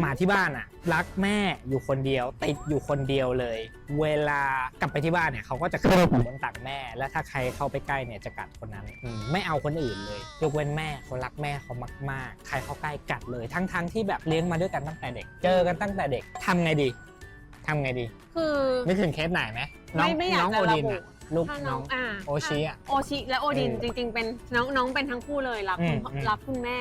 หมาที่บ้านอะรักแม่อยู่คนเดียว ติดอยู่คนเดียวเลย เวลากลับไปที่บ้านเนี่ยเขาก็จะขึ้นบนตักแม่ และถ้าใครเข้าไปใกล้เนี่ยจะกัดคนนั้นอืมไม่เอาคนอื่นเลยยกเว้นแม่เขารักแม่เขามากๆ ใครเข้าใกล้กัดเลย ทั้งๆที่แบบเลี้ยงมาด้วยกันตั้งแต่เด็ก เจอกันตั้งแต่เด็กทำไงดีทำไงดีคือ นึกถึงเคสไหนไหมน้องไม่ไม่อยากน้องจะโอระดินบุ อะ ลูกถ้าน้น้อองงอ่าโอชิอะโอชิและโอดินเออจริง ๆ เป็นน้องน้องเป็นทั้งคู่เลยรักคุณอืมอืมรักคุณแม่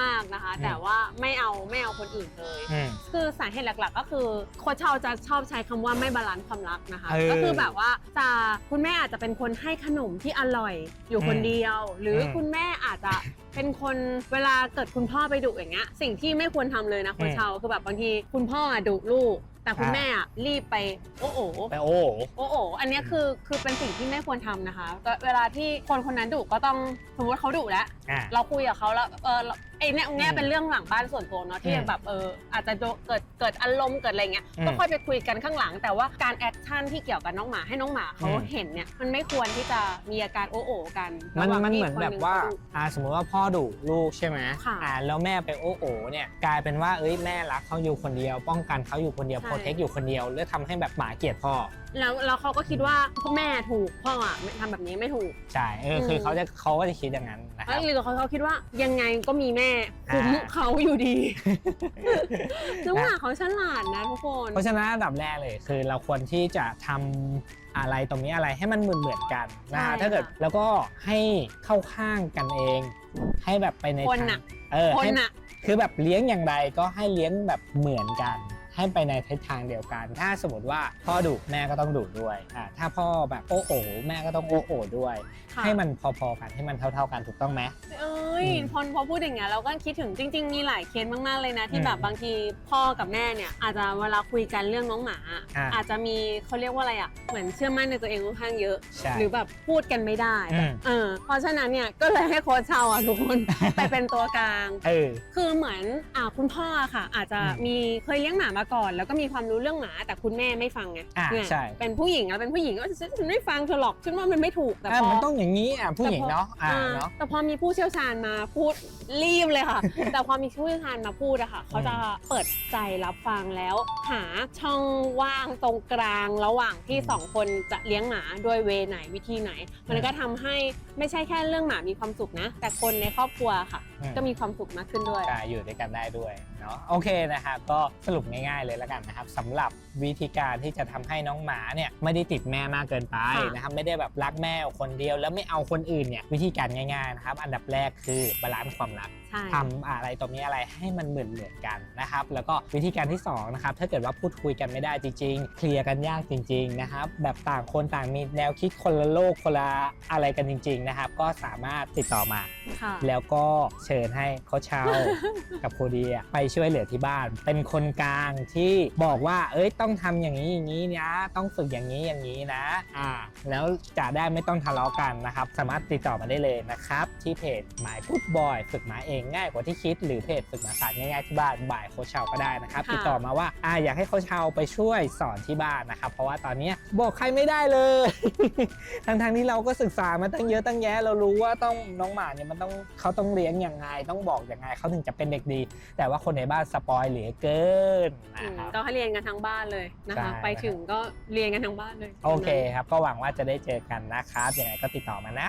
มาก ๆนะคะ อืม แต่ว่าไม่เอาไม่เอาคนอื่นเลย อืม คือสาเหตุหลักๆ ก็คือโค้ชเชาจะชอบใช้คำว่าไม่บาลานซ์ความรักนะคะ เออก็คือแบบว่าจะคุณแม่อาจจะเป็นคนให้ขนมที่อร่อยอยู่คนอืมเดียว หรืออมคุณแม่อาจจะเป็นคนเวลาเกิดคุณพ่อไปดุอย่างเงี้ยสิ่งที่ไม่ควรทำเลยนะโค้ชเชาคือแบบบางทีคุณพ่ออะดุลูก แต่คุณอ่าแม่อะรีบไปโอ้โอไปโอ้โอ้โห อันเนี้ยคือคือเป็นสิ่งที่ไม่ควรทำนะคะก็เวลาที่คนคนนั้นดุก็ต้องสมมติเขาดุแล้ว อะ เราคุยกับเขาแล้วเออเรา ไอ้เนี่ยเนี่ยอืมเป็นเรื่องหลังบ้านส่วนตัวเนาะที่อืมแบบเอออาจจะโดเกิดเกิดอารมณ์เกิดอะไรเงี้ยอืมก็ค่อยไปคุยกันข้างหลัง แต่ว่าการแอคชั่นที่เกี่ยวกับน้องหมาให้น้องหมาเขาอืมเห็นเนี่ยมันไม่ควรที่จะมีอาการโอ้โอกันมันระหว่างมันที่เหมือนคแบบงว่าเขดุอ่าสมมติว่าพ่อดุลูกใช่ไหมค่ะอ่าแล้วแม่ไปโอ้โอเนี่ยกลายเป็นว่าเอ้ยแม่รักเขาอยู่คนเดียว ป้องกันเขาอยู่คนเดียวใช่โปรเทคอยู่คนเดียวแล้วทำให้แบบหมาเกลียดพ่อแล้วแล้วเขาก็คิดว่าพ่อแม่ถูกพ่ออะไม่ทำแบบนี้ไม่ถูก ใช่เออคือมเขาจะเขาก็จะคิดอย่างนั้นนะคแล้รัวบ หรือเขาเขาคิดว่ายังไงก็มีแม่คุ้มอ่า เขาอยู่ดีน้องหมาเขาฉลาดนะทุกคน เพราะฉะนั้นอันดับแรกเลยคือเราควรที่จะทำอะไรตรงนี้อะไรให้มันเหมือนเหมือนๆกันนะฮะใช่ถ้าเกิดค่ะแล้วก็ให้เข้าข้างกันเอง ให้แบบไปในคนทางน่ะ เออคนให้น่ะ คือแบบเลี้ยงอย่างไรก็ให้เลี้ยงแบบเหมือนกัน ให้ไปในทิศทางเดียวกัน ถ้าสมมติว่าพ่อดุแม่ก็ต้องดุด้วยอ่าถ้าพ่อแบบโอ้โอแม่ก็ต้องโอ้โอด้วย ค่ะให้มันพอๆกันให้มันเท่า ๆกันถูกต้องไหม เอ้ยอืมพอพอพูดอย่างเงี้ยเราก็คิดถึงจริง ๆ มีหลายเคสมากๆเลยนะ ที่อืมแบบบางทีพ่อกับแม่เนี่ย อาจจะเวลาคุยกันเรื่องน้องหมา อ่าอาจจะมีเขาเรียกว่าอะไรอะเหมือนเชื่อมั่นในตัวเองค่อนข้างเยอะ ใช่ หรือแบบพูดกันไม่ได้อืม เออเพราะฉะนั้นเนี่ยก็เลยให้โค้ชเชาอะทุกคน ไปเป็นตัวกลาง เออ คือเหมือนอ่าคุณพ่อค่ะ อาจจะอืมมีเคยเลี้ยงหมามาก่อน แล้วก็มีความรู้เรื่องหมาแต่คุณแม่ไม่ฟังไงอ่าเนี่ยใช่ เป็นผู้หญิงแล้วเป็นผู้หญิงก็ฉันฉันไม่ฟังเธอหรอกฉันว่ามันไม่ถูกแต่อะพอ มันต้องอย่างนี้อะผู้หญิงเนาะอ่าอ่าเนาะ แต่พอมีผู้เชี่ยวชาญมาพูดรีบเลยค่ะ แต่พอมีผู้เชี่ยวชาญมาพูดอะค่ะเขาจะเปิดใจรับฟังแล้ว หาช่องว่างตรงกลางระหว่างที่อืมสองคนจะเลี้ยงหมาด้วยเวไหนวิธีไหน มันอืมก็ทำให้ไม่ใช่แค่เรื่องหมามีความสุขนะ แต่คนในครอบครัวค่ะ อืม ก็มีความสุขมากขึ้นด้วยใช่อยู่ด้วยกันได้ด้วยเนาะโอเคนะครับก็สรุปง่ายๆเลยแล้วกันนะครับสำหรับวิธีการที่จะทำให้น้องหมาเนี่ยไม่ได้ติดแม่มากเกินไปค่ะนะครับไม่ได้แบบรักแม่คนเดียว แล้วไม่เอาคนอื่นเนี่ยวิธีการง่ายๆนะครับอันดับแรกคือบาลานซ์ความรัก ใช่ ทำอะไรตรงนี้อะไรให้มันเหมือนเหมือนๆกันนะครับ แล้วก็วิธีการที่สองนะครับถ้าเกิดว่าพูดคุยกันไม่ได้จริงๆ เคลียร์กันยากจริง ๆนะครับ แบบต่างคนต่างมีแนวคิดคนละโลกคนละอะไรกันจริง ๆนะครับ ก็สามารถติดต่อมา ค่ะ แล้วก็เชิญให้เขาเชา กับโคดีอะไปช่วยเหลือที่บ้าน เป็นคนกลางที่บอกว่า เอ้ยต้องทำอย่างนี้อย่างนี้นะต้องฝึกอย่างนี้อย่างนี้นะ อ่า แล้วจะได้ไม่ต้องทะเลาะกันนะครับ สามารถติดต่อมาได้เลยนะครับ ที่เพจหมายพูดบอยฝึกหมาเองง่ายกว่าที่คิด หรือเพจฝึกหมาศาสตร์ง่ายๆที่บ้านบ่ายโคชเชาก็ได้นะครับค่ะติดต่อมาว่าอ่าอยากให้โคชเชาไปช่วยสอนที่บ้านนะครับ เพราะว่าตอนเนี้ยบอกใครไม่ได้เลย ทั้งๆที่เราก็ศึกษามาตั้งเยอะตั้งแยะเรารู้ว่าต้องน้องหมาเนี่ยมันต้องเขาต้องเลี้ยงยังไงต้องบอกยังไงเขาถึงจะเป็นเด็กดี แต่ว่าคนในบ้านสปอยเหลือเกินอืนะมครับ ก็ให้เรียนกันทั้งบ้านเลยนะคะ ใช่ ไปถึงก็เรียนกันทั้งบ้านเลย โอเคครับ ก็หวังว่าจะได้เจอกันนะครับยังไงก็ติดต่อมานะ